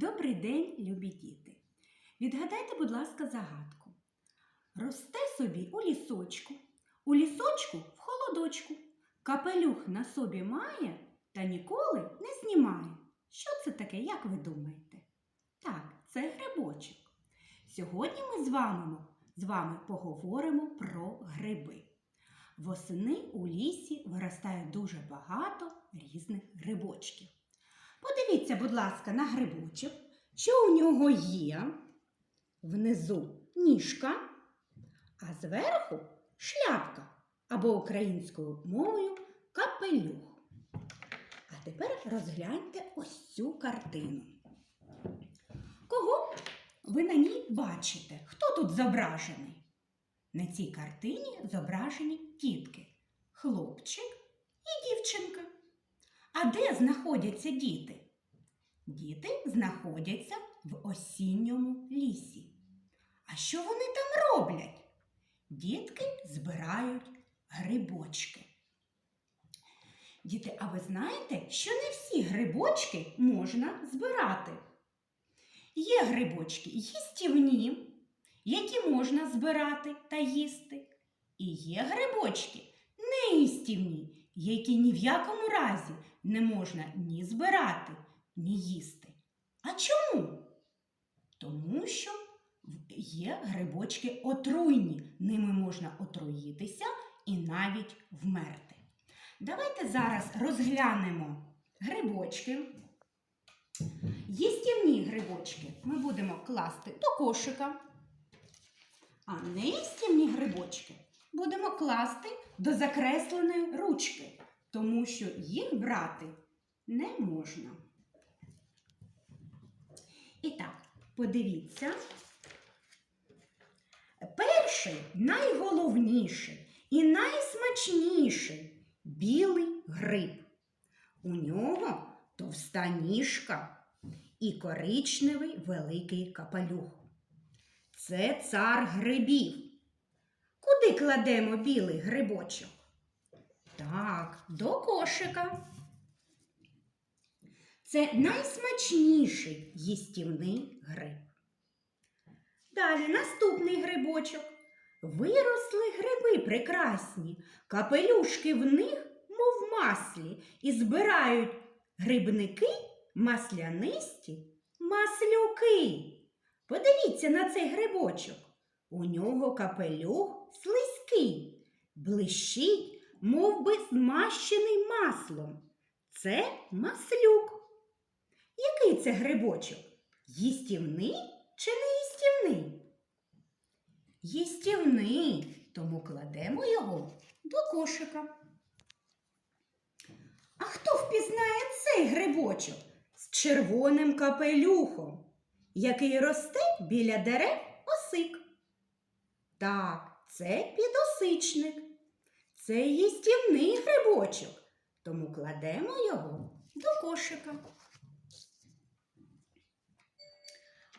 Добрий день, любі діти! Відгадайте, будь ласка, загадку. Росте собі у лісочку, у лісочку в холодочку. Капелюх на собі має та ніколи не знімає. Що це таке, як ви думаєте? Так, це грибочок. Сьогодні ми з вами, з вами поговоримо про гриби. Восени у лісі виростає дуже багато різних грибочків. Подивіться, будь ласка, на грибочок, що у нього є. Внизу ніжка, а зверху шляпка або українською мовою капелюх. А тепер розгляньте ось цю картину. Кого ви на ній бачите? Хто тут зображений? На цій картині зображені дітки, хлопчик і дівчинка. А де знаходяться діти? Діти знаходяться в осінньому лісі. А що вони там роблять? Дітки збирають грибочки. Діти, а ви знаєте, що не всі грибочки можна збирати? Є грибочки їстівні, які можна збирати та їсти. І є грибочки неїстівні, які ні в якому разі не можна ні збирати, ні їсти. А чому? Тому що є грибочки отруйні, ними можна отруїтися і навіть вмерти. Давайте зараз розглянемо грибочки. Їстівні грибочки ми будемо класти до кошика, а неїстівні грибочки будемо класти до закресленої ручки, тому що їх брати не можна. І так, подивіться. Перший найголовніший і найсмачніший білий гриб. У нього товста ніжка і коричневий великий капелюх. Це цар грибів. Куди кладемо білий грибочок? Так, до кошика. Це найсмачніший їстівний гриб. Далі наступний грибочок. Виросли гриби прекрасні, капелюшки в них, мов маслі, і збирають грибники маслянисті маслюки. Подивіться на цей грибочок. У нього капелюх слизький, блищить, мов би змащений маслом. Це маслюк. Який це грибочок? Їстівний чи не їстівний? Їстівний, тому кладемо його до кошика. А хто впізнає цей грибочок з червоним капелюхом, який росте біля дерев осик? Так, це підосичник. Це їстівний грибочок, тому кладемо його до кошика.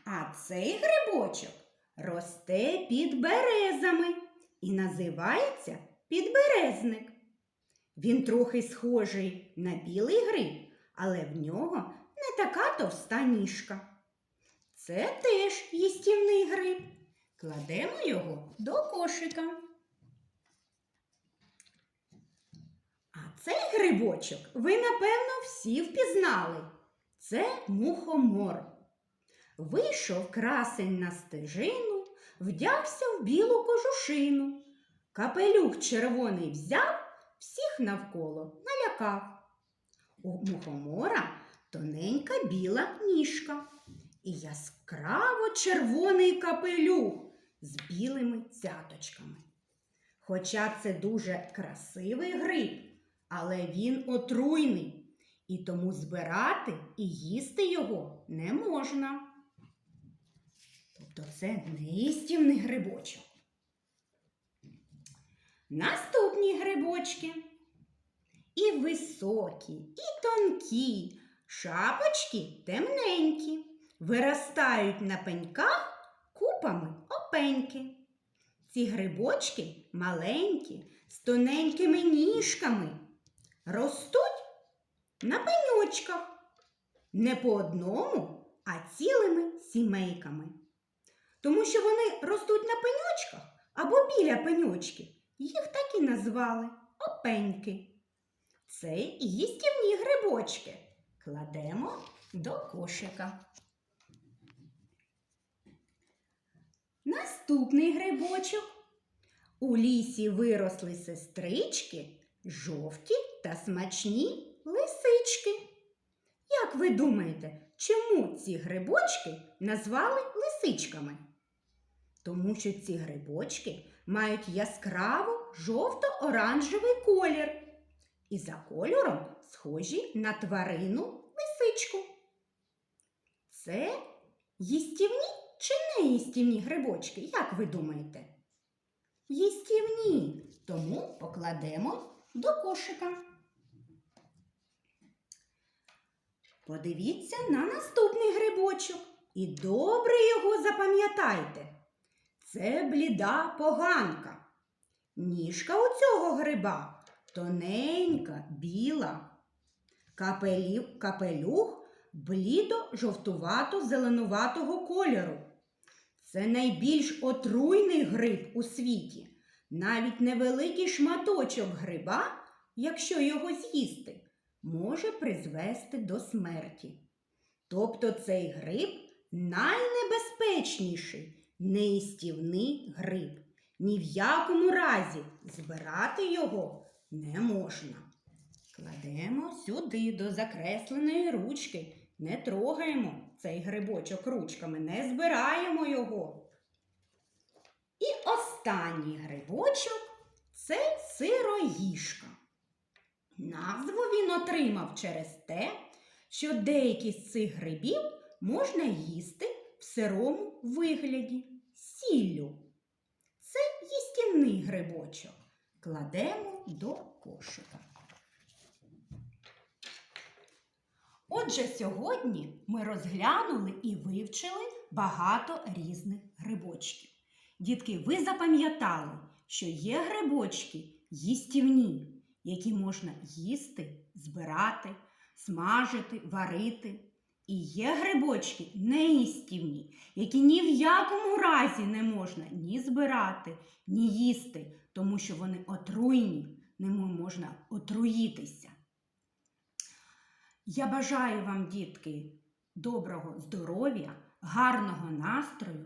А цей грибочок росте під березами і називається підберезник. Він трохи схожий на білий гриб, але в нього не така товста ніжка. Це теж їстівний гриб. Кладемо його до кошика. А цей грибочок ви, напевно, всі впізнали. Це мухомор. Вийшов красень на стежину, вдягся в білу кожушину. Капелюх червоний взяв, всіх навколо налякав. У мухомора тоненька біла ніжка і яскраво червоний капелюх з білими цяточками. Хоча це дуже красивий гриб, але він отруйний, і тому збирати і їсти його не можна. Тобто це неїстівний грибочок. Наступні грибочки. І високі, і тонкі, шапочки темненькі, виростають на пеньках купами опеньки. Ці грибочки маленькі, з тоненькими ніжками, ростуть на пеньочках. Не по одному, а цілими сімейками. Тому що вони ростуть на пеньочках або біля пеньочків. Їх так і назвали опеньки. Це їстівні грибочки. Кладемо до кошика. Наступний грибочок. У лісі виросли сестрички, жовті та смачні лисички. Як ви думаєте, чому ці грибочки назвали лисичками? Тому що ці грибочки мають яскраво жовто-оранжевий колір і за кольором схожі на тварину лисичку. Це їстівні чи не їстівні грибочки, як ви думаєте? Їстівні, тому покладемо до кошика. Подивіться на наступний грибочок і добре його запам'ятайте. Це бліда поганка. Ніжка у цього гриба тоненька, біла. Капелюх блідо-жовтувато-зеленуватого кольору. Це найбільш отруйний гриб у світі. Навіть невеликий шматочок гриба, якщо його з'їсти, може призвести до смерті. Тобто цей гриб найнебезпечніший неїстівний гриб. Ні в якому разі збирати його не можна. Кладемо сюди до закресленої ручки. Не трогаємо цей грибочок ручками, не збираємо його. І останній грибочок це сироїшка. Назву він отримав через те, що деякі з цих грибів можна їсти в сирому вигляді сіллю. Це їстівний грибочок. Кладемо до кошика. Отже, сьогодні ми розглянули і вивчили багато різних грибочків. Дітки, ви запам'ятали, що є грибочки їстівні, які можна їсти, збирати, смажити, варити. І є грибочки неїстівні, які ні в якому разі не можна ні збирати, ні їсти, тому що вони отруйні, ними можна отруїтися. Я бажаю вам, дітки, доброго здоров'я, гарного настрою,